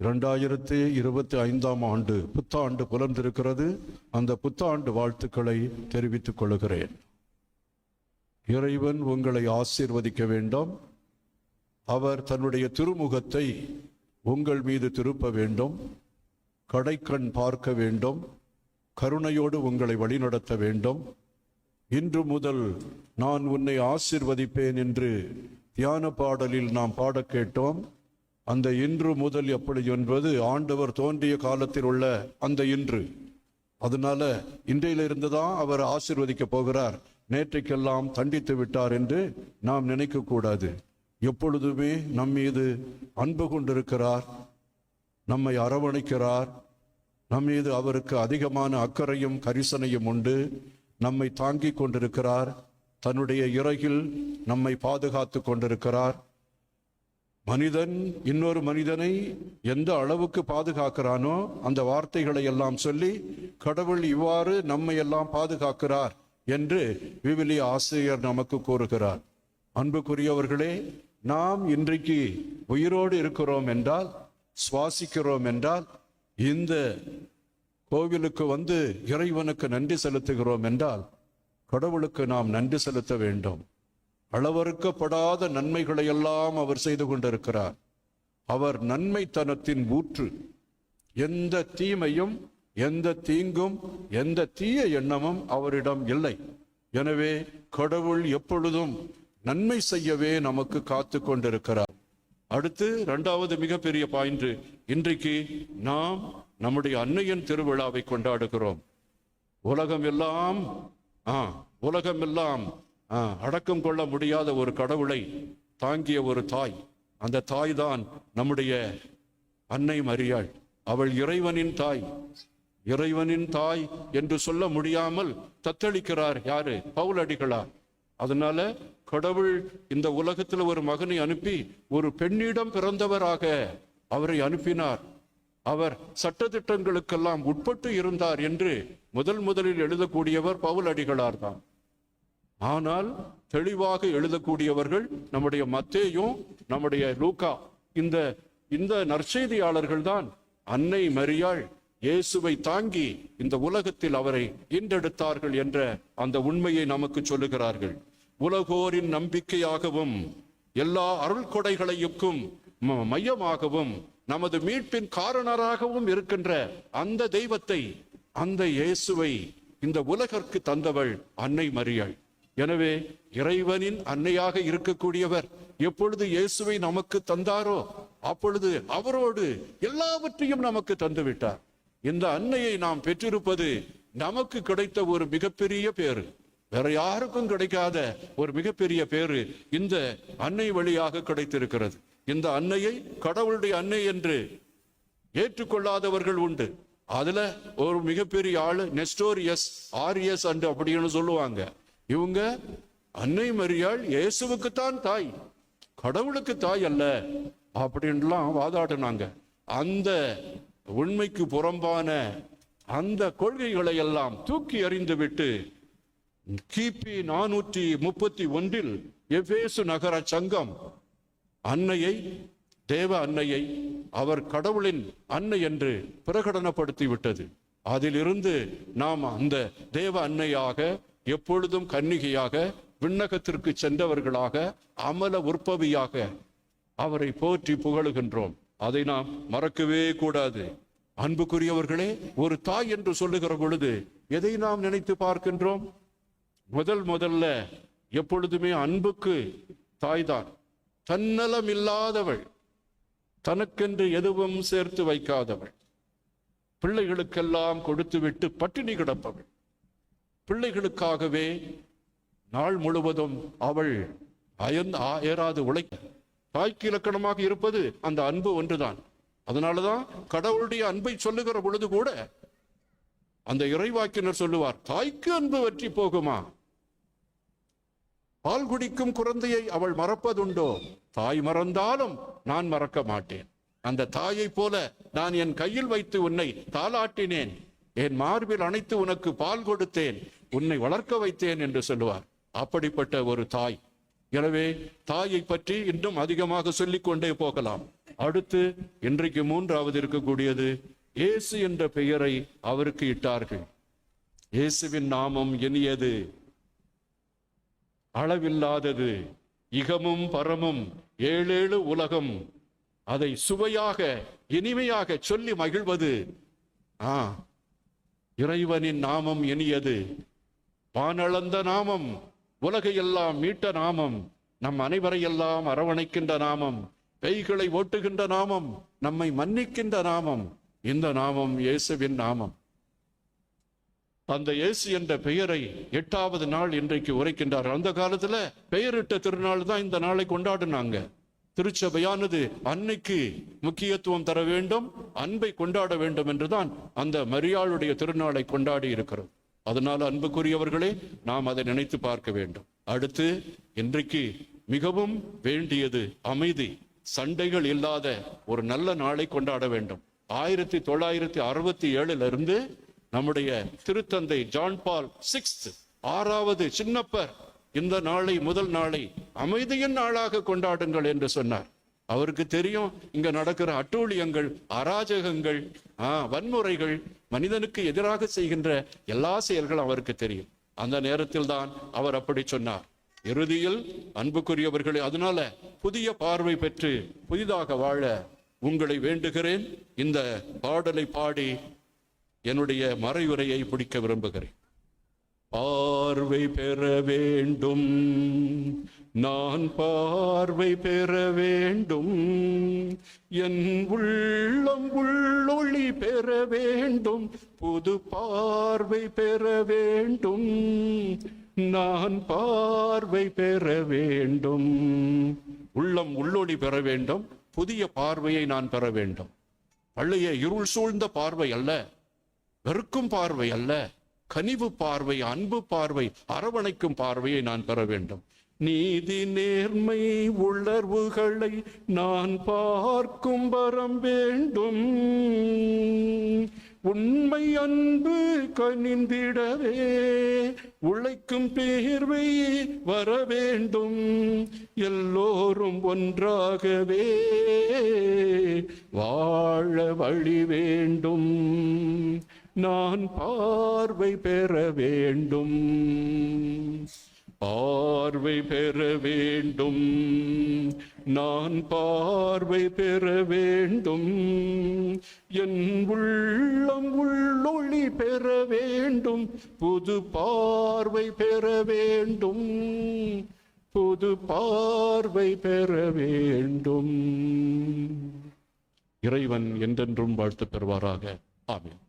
இரண்டாயிரத்தி இருபத்தி ஐந்தாம் ஆண்டு புத்தாண்டு புலர்ந்திருக்கிறது அந்த புத்தாண்டு வாழ்த்துக்களை தெரிவித்துக் கொள்கிறேன். இறைவன் உங்களை ஆசீர்வதிக்க வேண்டும். அவர் தன்னுடைய திருமுகத்தை உங்கள் மீது திருப்ப வேண்டும். கடைக்கண் பார்க்க வேண்டும். கருணையோடு உங்களை வழிநடத்த வேண்டும். இன்று முதல் நான் உன்னை ஆசிர்வதிப்பேன் என்று தியான பாடலில் நாம் பாடக் கேட்டோம். அந்த இன்று முதல் எப்படி என்பது ஆண்டவர் தோன்றிய காலத்தில் உள்ள அந்த இன்று. அதனால இன்றையிலிருந்து தான் அவர் ஆசிர்வதிக்க போகிறார். நேற்றைக்கெல்லாம் தண்டித்து விட்டார் என்று நாம் நினைக்க கூடாது. எப்பொழுதுமே நம் மீது அன்பு கொண்டிருக்கிறார். நம்மை அரவணைக்கிறார். நம் மீது அவருக்கு அதிகமான அக்கறையும் கரிசனையும் உண்டு. நம்மை தாங்கிக் கொண்டிருக்கிறார். தன்னுடைய இறகில் நம்மை பாதுகாத்து கொண்டிருக்கிறார். மனிதன் இன்னொரு மனிதனை எந்த அளவுக்கு பாதுகாக்கிறானோ அந்த வார்த்தைகளை எல்லாம் சொல்லி கடவுள் இவ்வாறு நம்மை எல்லாம் பாதுகாக்கிறார் என்று விவிலிய ஆசிரியர் நமக்கு கூறுகிறார். அன்புக்குரியவர்களே நாம் இன்றைக்கு உயிரோடு இருக்கிறோம் என்றால் சுவாசிக்கிறோம் என்றால் இந்த கோவிலுக்கு வந்து இறைவனுக்கு நன்றி செலுத்துகிறோம் என்றால் கடவுளுக்கு நாம் நன்றி செலுத்த வேண்டும். அளவறுக்கப்படாத நன்மைகளை எல்லாம் அவர் செய்து கொண்டிருக்கிறார். அவர் நன்மைத்தனத்தின் ஊற்று. எந்த தீமையும் எந்த தீங்கும் எந்த தீய எண்ணமும் அவரிடம் இல்லை. எனவே கடவுள் எப்பொழுதும் நன்மை செய்யவே நமக்கு காத்து கொண்டிருக்கிறார். அடுத்து இரண்டாவது மிகப்பெரிய பாயிண்ட். இன்றைக்கு நாம் நம்முடைய அன்னையின் திருவிழாவை கொண்டாடுகிறோம். உலகம் எல்லாம் ஆ உலகம் எல்லாம் அடக்கம் கொள்ள முடியாத ஒரு கடவுளை தாங்கிய ஒரு தாய். அந்த தாய் தான் நம்முடைய அன்னை மரியாள். அவள் இறைவனின் தாய். இறைவனின் தாய் என்று சொல்ல முடியாமல் தத்தளிக்கிறார் யாரு? பவுலடிகளார் அதனால கடவுள் இந்த உலகத்தில் ஒரு மகனை அனுப்பி ஒரு பெண்ணிடம் பிறந்தவராக அவரை அனுப்பினார். அவர் சட்டத்திட்டங்களுக்கெல்லாம் உட்பட்டு இருந்தார் என்று முதல் முதலில் எழுதக்கூடியவர் பவுல் அடிகளார் தான் ஆனால் தெளிவாக எழுதக்கூடியவர்கள் நம்முடைய மத்தேயும் நம்முடைய லூக்கா இந்த இந்த நற்செய்தியாளர்கள் தான் அன்னை மரியாள் இயேசுவை தாங்கி இந்த உலகத்தில் அவரை ஈண்டெடுத்தார்கள் என்ற அந்த உண்மையை நமக்கு சொல்லுகிறார்கள். உலகோரின் நம்பிக்கையாகவும் எல்லா அருள் கொடைகளையும் ம- மையமாகவும் நமது மீட்பின் காரணராகவும் இருக்கின்ற அந்த தெய்வத்தை அந்த இயேசுவை இந்த உலகிற்கு தந்தவள் அன்னை மரியாள். எனவே இறைவனின் அன்னையாக இருக்கக்கூடியவர் எப்பொழுது இயேசுவை நமக்கு தந்தாரோ அப்பொழுது அவரோடு எல்லாவற்றையும் நமக்கு தந்துவிட்டார். இந்த அன்னையை நாம் பெற்றிருப்பது நமக்கு கிடைத்த ஒரு மிகப்பெரிய பேரு வேற யாருக்கும் கிடைக்காத ஒரு மிகப்பெரிய பேரு இந்த அன்னை வழியாக கிடைத்திருக்கிறது. இந்த அன்னையை கடவுளுடைய அன்னை என்று ஏற்றுக்கொள்ளாதவர்கள் உண்டு. அதுல ஒரு மிகப்பெரிய ஆளு நெஸ்டோரியஸ் ஆரியஸ் அண்டு அப்படின்னு சொல்லுவாங்க. இவங்க அன்னை மரியாள் இயேசுவுக்குத்தான் தாய் கடவுளுக்கு தாய் அல்ல அப்படின்லாம் வாதாடினாங்க. அந்த உண்மைக்கு புறம்பான அந்த கொள்கைகளை எல்லாம் தூக்கி எறிந்து விட்டு கிபி நானூற்றி முப்பத்தி ஒன்றில் எஃபேசு நகர சங்கம் அன்னையை தேவ அன்னையை அவர் கடவுளின் அன்னை என்று பிரகடனப்படுத்தி விட்டது. அதிலிருந்து நாம் அந்த தேவ அன்னையாக எப்பொழுதும் கன்னிகையாக விண்ணகத்திற்கு சென்றவர்களாக அமல உற்பவியாக அவரை போற்றி புகழுகின்றோம். அதை நாம் மறக்கவே கூடாது. அன்புக்குரியவர்களே ஒரு தாய் என்று சொல்லுகிற பொழுது எதை நாம் நினைத்து பார்க்கின்றோம்? முதல் முதல்ல எப்பொழுதுமே அன்புக்கு தாய்தான். தன்னலம் இல்லாதவள். தனக்கென்று எதுவும் சேர்த்து வைக்காதவள். பிள்ளைகளுக்கெல்லாம் கொடுத்துவிட்டு பட்டினி கிடப்பவள். பிள்ளைகளுக்காகவே நாள் முழுவதும் அவள் அயர்ந்து ஏறாது உழைக்க தாய்க்கு இலக்கணமாக இருப்பது அந்த அன்பு ஒன்றுதான். அதனாலதான் கடவுளுடைய அன்பை சொல்லுகிற பொழுது கூட அந்த இறைவாக்கினர் சொல்லுவார் தாய்க்கு அன்பு வற்றி போகுமா? பால் குடிக்கும் குழந்தையை அவள் மறப்பதுண்டோ? தாய் மறந்தாலும் நான் மறக்க மாட்டேன். அந்த தாயைப் போல நான் என் கையில் வைத்து உன்னை தாளாட்டினேன். என் மார்பில் அணைத்து உனக்கு பால் கொடுத்தேன் உன்னை வளர்க்க வைத்தேன் என்று சொல்லுவார். அப்படிப்பட்ட ஒரு தாய். எனவே தாயை பற்றி இன்னும் அதிகமாக சொல்லிக் கொண்டே போகலாம். அடுத்து இன்றைக்கு மூன்றாவது இருக்கக்கூடியது இயேசு என்ற பெயரை அவருக்கு இட்டார்கள். இயேசுவின் நாமம் இனியது அளவில்லாதது இகமும் பரமும் ஏழேழு உலகம். அதை சுவையாக இனிமையாக சொல்லி மகிழ்வது ஆ இறைவனின் நாமம் இனியது. வானளந்த நாமம் உலகையெல்லாம் மீட்ட நாமம் நம் அனைவரையெல்லாம் அரவணைக்கின்ற நாமம் பெய்களை ஓட்டுகின்ற நாமம் நம்மை மன்னிக்கின்ற நாமம் இந்த நாமம் இயேசுவின் நாமம். அந்த இயேசு என்ற பெயரை எட்டாவது நாள் இன்றைக்கு உரைக்கின்றார் அந்த காலத்துல பெயரிட்ட திருநாள் தான் இந்த நாளை கொண்டாடினாங்க. திருச்சபையானது அன்னைக்கு முக்கியத்துவம் தர வேண்டும் அன்பை கொண்டாட வேண்டும் என்றுதான் அந்த மரியாளுடைய திருநாளை கொண்டாடி இருக்கிறோம். அதனால் அன்புக்குரியவர்களே நாம் அதை நினைத்து பார்க்க வேண்டும். அடுத்து இன்றைக்கு மிகவும் வேண்டியது அமைதி. சண்டைகள் இல்லாத ஒரு நல்ல நாளை கொண்டாட வேண்டும். ஆயிரத்தி தொள்ளாயிரத்தி அறுபத்தி ஏழுல இருந்து நம்முடைய திருத்தந்தை ஜான் பால் சிக்ஸ்த் ஆறாவது சின்னப்பர் இந்த நாளை முதல் நாளை அமைதியின் நாளாக கொண்டாடுங்கள் என்று சொன்னார். அவருக்கு தெரியும் இங்க நடக்கிற அட்டூழியங்கள் அராஜகங்கள் ஆ, வன்முறைகள் மனிதனுக்கு எதிராக செய்கின்ற எல்லா செயல்களும் அவருக்கு தெரியும். அந்த நேரத்தில் தான் அவர் அப்படி சொன்னார். இறுதியில் அன்புக்குரியவர்களே அதனால புதிய பார்வை பெற்று புதிதாக வாழ உங்களை வேண்டுகிறேன். இந்த பாடலை பாடி என்னுடைய மறைவுரையை பிடிக்க விரும்புகிறேன். பார்வை பெற வேண்டும். நான் பார்வை பெற வேண்டும். என் உள்ளம் உள்ளொளி பெற வேண்டும். புது பார்வை பெற வேண்டும். நான் பார்வை பெற வேண்டும். உள்ளம் உள்ளொளி பெற வேண்டும். புதிய பார்வையை நான் பெற வேண்டும். பழைய இருள் சூழ்ந்த பார்வை அல்ல. வெறுக்கும் பார்வை அல்ல. கனிவு பார்வை அன்பு பார்வை அரவணைக்கும் பார்வையை நான் பெற வேண்டும். நீதி நேர்மை உணர்வுகளை நான் பார்க்கும் வரம் வேண்டும். உண்மை அன்பு கனிந்திடவே உழைக்கும் பேர்வை வர வேண்டும். எல்லோரும் ஒன்றாகவே வாழ வழி வேண்டும். நான் பார்வை பெற வேண்டும். பார்வை பெற வேண்டும். நான் பார்வை பெற வேண்டும். என் உள்ளம் உள்ளொளி பெற வேண்டும். புது பார்வை பெற வேண்டும். புது பார்வை பெற வேண்டும். இறைவன் என்றென்றும் வாழ்த்து பெறுவாராக. ஆமீன்.